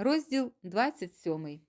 Розділ 27.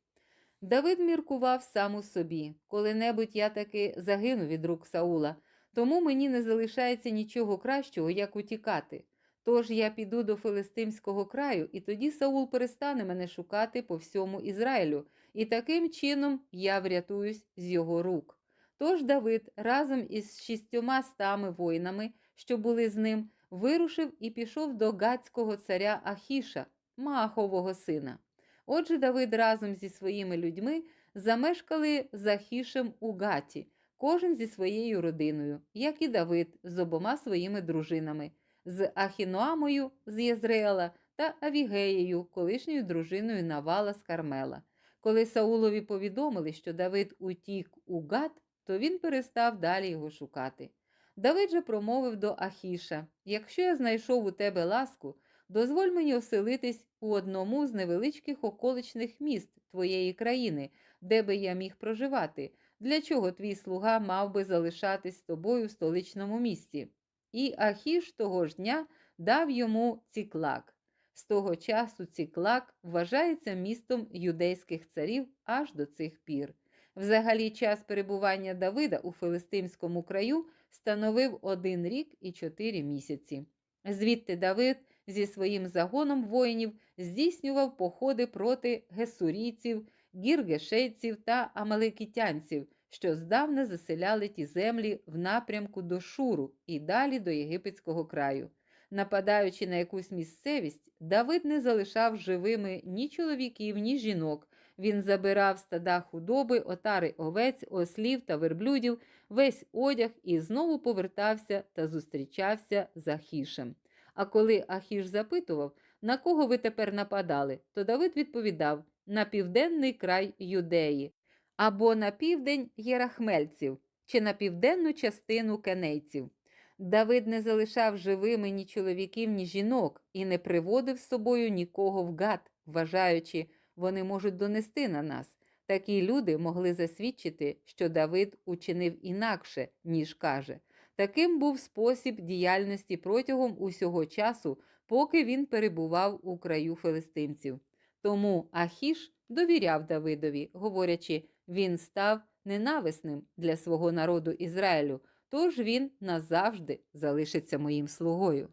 Давид міркував сам у собі. Коли-небудь я таки загину від рук Саула, тому мені не залишається нічого кращого, як утікати. Тож я піду до Филистимського краю, і тоді Саул перестане мене шукати по всьому Ізраїлю, і таким чином я врятуюсь з його рук. Тож Давид разом із шістьома стами воїнами, що були з ним, вирушив і пішов до гацького царя Ахіша, Маахового сина. Отже, Давид разом зі своїми людьми замешкали за Хішем у Гаті, кожен зі своєю родиною, як і Давид з обома своїми дружинами, з Ахіноамою з Єзреела та Авігеєю, колишньою дружиною Навала з Кармела. Коли Саулові повідомили, що Давид утік у Гат, то він перестав далі його шукати. Давид же промовив до Ахіша: Якщо я знайшов у тебе ласку, дозволь мені оселитись у одному з невеличких околичних міст твоєї країни, де би я міг проживати. Для чого твій слуга мав би залишатись з тобою в столичному місті? І Ахіш того ж дня дав йому ціклак. З того часу ціклак вважається містом юдейських царів аж до цих пір. Взагалі, час перебування Давида у Филистимському краю становив один рік і чотири місяці. Звідти Давид зі своїм загоном воїнів здійснював походи проти гесурійців, гіргешейців та амалекітянців, що здавна заселяли ті землі в напрямку до Шуру і далі до єгипетського краю. Нападаючи на якусь місцевість, Давид не залишав живими ні чоловіків, ні жінок. Він забирав стада худоби, отари овець, ослів та верблюдів, весь одяг і знову повертався та зустрічався з Ахішем. А коли Ахіш запитував, на кого ви тепер нападали, то Давид відповідав на південний край Юдеї, або на південь Єрахмельців, чи на південну частину кенейців. Давид не залишав живими ні чоловіків, ні жінок і не приводив з собою нікого в гад, вважаючи, вони можуть донести на нас. Такі люди могли засвідчити, що Давид учинив інакше, ніж каже. Таким був спосіб діяльності протягом усього часу, поки він перебував у краю филистимців. Тому Ахіш довіряв Давидові, говорячи, він став ненависним для свого народу Ізраїлю, тож він назавжди залишиться моїм слугою.